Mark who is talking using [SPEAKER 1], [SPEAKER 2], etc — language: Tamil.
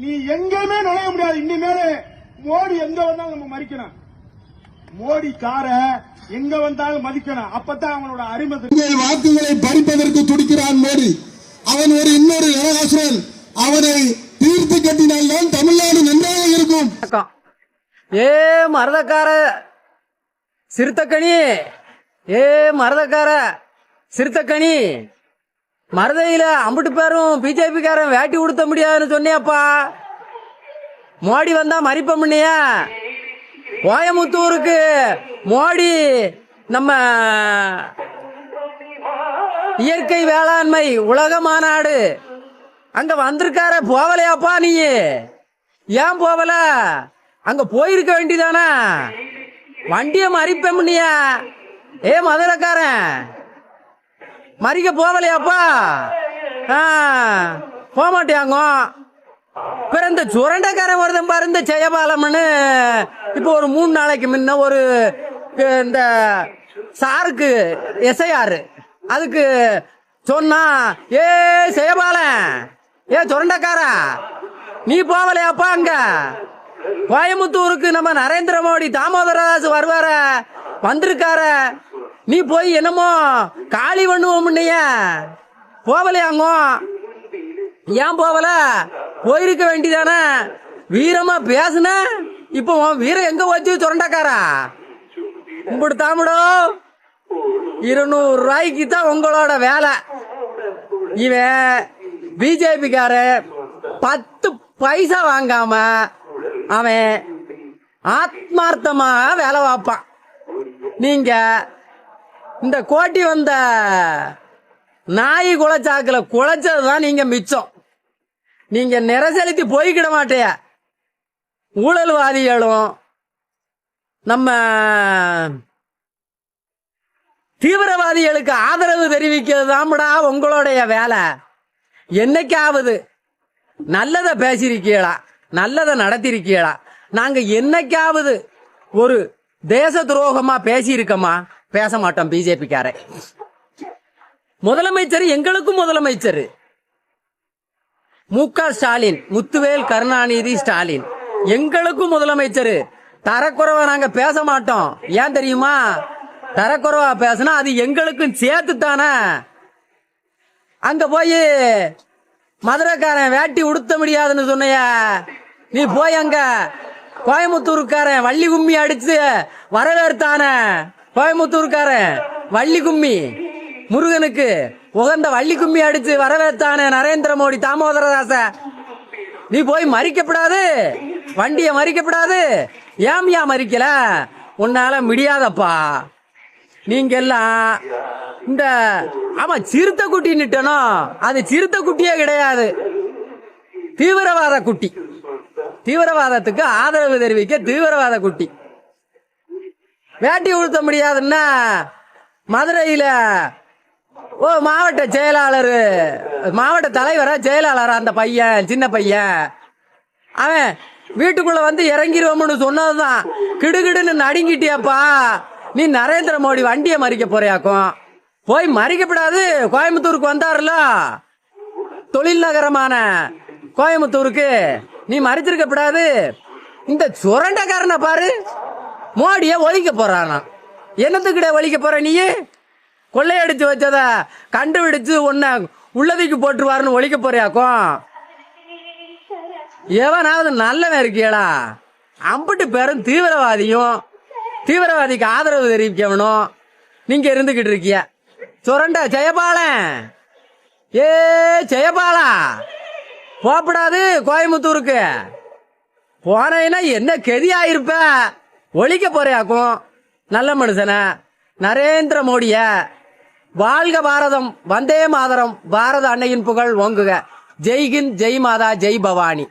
[SPEAKER 1] நீ எங்கேயுமே நுழைய முடியாது. இனிமேல மோடி எங்க வந்தாலும் நம்ம மதிக்கணும் மோடி கார எங்க வந்தாலும் மதிக்கணும். அப்பதான் அவனோட அருமை
[SPEAKER 2] வாக்குகளை பறிப்பதற்கு துடிக்கிறான் மோடி. அவன் ஒரு இன்னொரு நரகாசுரன் அவனை தீர்த்து கட்டினால்தான் தமிழ்நாடு நன்றாக இருக்கும்.
[SPEAKER 3] ஏ மரதக்கார சிறுத்தக்கணி ஏ மரதக்கார சிறுத்தக்கணி மருதையில அம்பிட்டு பேரும் பிஜேபிக்காரன் வேட்டி உடுத்த முடியாதுன்னு சொன்னியாப்பா. மோடி வந்தா மறிப்ப கோயமுத்தூருக்கு மோடி நம்ம இயற்கை வேளாண்மை உலக மாநாடு. அங்க வந்திருக்கார போகலையாப்பா நீ? ஏன் போகல? அங்க போயிருக்க வேண்டியதானா? வண்டிய மறிப்பம்னியா ஏ மதுரக்காரன். மறிக்க போகலையாப்பா? போக மாட்டியாங்க பிறந்த சுரண்டக்காரன் ஒருத்தன் பாரு இந்த ஜெயபாலம்னு இப்போ ஒரு மூணு நாளைக்கு முன்ன ஒரு இந்த சாருக்கு எஸ்ஐஆர். அதுக்கு சொன்னா ஏ ஜெயபாலன் ஏ சுரண்டக்காரா நீ போகலையாப்பா அங்க? கோயம்புத்தூருக்கு நம்ம நரேந்திர மோடி தாமோதரதாஸ் வருவார? வந்திருக்கார? நீ போய் என்னமோ காலி பண்ணுவோம் முன்னைய. ஏன் போகல போயிருக்க வேண்டிதானே. வீரமா பேசுன? இப்போ உன் வீரம் எங்க வச்சு சுரண்டக்காரா? கும்பிடு தாமடோ. இருநூறு ரூபாய்க்கு தான் உங்களோட வேலை. இவன் பிஜேபிக்கார பத்து பைசா வாங்காம அவன் ஆத்மார்த்தமாக வேலை பார்ப்பான். நீங்கள் இந்த கோட்டி வந்த நாய் குலைச்சாக்கில் குலைச்சது தான் நீங்கள் மிச்சம். நீங்கள் நிற செலுத்தி போய்க்கிட மாட்டேய? ஊழல்வாதிகளும் நம்ம தீவிரவாதிகளுக்கு ஆதரவு தெரிவிக்கிறது தான்டா உங்களுடைய வேலை. என்னைக்காவது நல்லதை பேசியிருக்கீங்களா நல்லதை நடத்திருக்கீங்களா நாங்கள் என்னைக்காவது ஒரு தேச துரோகமாக பேசியிருக்கோமா? பேச மாட்டோம் பிஜேபிக்காரன் முதலமைச்சர் எங்களுக்கும் முதலமைச்சர். மு க ஸ்டாலின் முத்துவேல் கருணாநிதி ஸ்டாலின் எங்களுக்கும் முதலமைச்சர். தரக்குறைவா நாங்க பேச மாட்டோம் ஏன் தெரியுமா? தரக்குறைவா பேசினா அது எங்களுக்கும் சேர்த்து தானே அங்க போய் மதுரைக்காரன் வேட்டி உடுத்த முடியாதுன்னு சொன்னைய? நீ போய் அங்க கோயம்புத்தூருக்காரன் வள்ளி கும்மி அடிச்சு வரவேற்றானே? கோயம்புத்தூர்காரன் வள்ளி கும்மி முருகனுக்கு உகந்த வள்ளி கும்மி அடிச்சு வரவேற்றானே நரேந்திர மோடி தாமோதரதாச. நீ போய் மறிக்கப்படாது. வண்டிய மறிக்கப்படாது. ஏமியா மறிக்கல? உன்னால முடியாதப்பா. நீங்க எல்லாம் இந்த ஆமா சிறுத்தை குட்டி நிட்டனோ? அது சிறுத்தை குட்டியே கிடையாது. தீவிரவாத குட்டி. தீவிரவாதத்துக்கு ஆதரவு தெரிவிக்க தீவிரவாத குட்டி. வேட்டி உழுத்த முடியாதுன்னா மதுரையில் ஓ மாவட்ட செயலாளர் மாவட்ட தலைவரா செயலாளரா அந்த பையன் சின்ன பையன். அவன் வீட்டுக்குள்ள வந்து இறங்கிருவோம்னு சொன்னதுதான். கிடுகிடுன்னு நடுங்கிட்டியப்பா. நீ நரேந்திர மோடி வண்டியை மறிக்க போறியாக்கும். போய் மறிக்கப்படாது. கோயம்புத்தூருக்கு வந்தாருல தொழில் நகரமான கோயம்புத்தூருக்கு. நீ மறிச்சிருக்கப்படாது. இந்த சுரண்டக்காரனை பாரு. மோடியை ஒழிக்க போகிறானா என்னத்துக்கிட்ட ஒழிக்க போகிற நீ? கொள்ளையடித்து வச்சதை கண்டுபிடிச்சு உன்னை உள்ளதுக்கு போட்டுருவாருன்னு ஒழிக்க போறியாக்கும் எவனாவது நல்லவன் இருக்கியடா. அம்பிட்டு பேரும் தீவிரவாதியும் தீவிரவாதிக்கு ஆதரவு தெரிவிக்கவனும் நீங்க இருந்துகிட்டு இருக்கிய. சுரண்ட ஜெயபாலன். ஏ ஜெயபாலா. போகப்படாது கோயம்புத்தூருக்கு. போனேன்னா என்ன கெதியாயிருப்ப? ஒழிக்க போறையாக்கும். நல்ல மனுஷனை. நரேந்திர மோடிய வாழ்க பாரதம் வந்தே மாதரம் பாரத அன்னையின் புகழ் ஓங்குக. ஜெய்ஹிந்த் ஜெய் மாதா ஜெய் பவானி.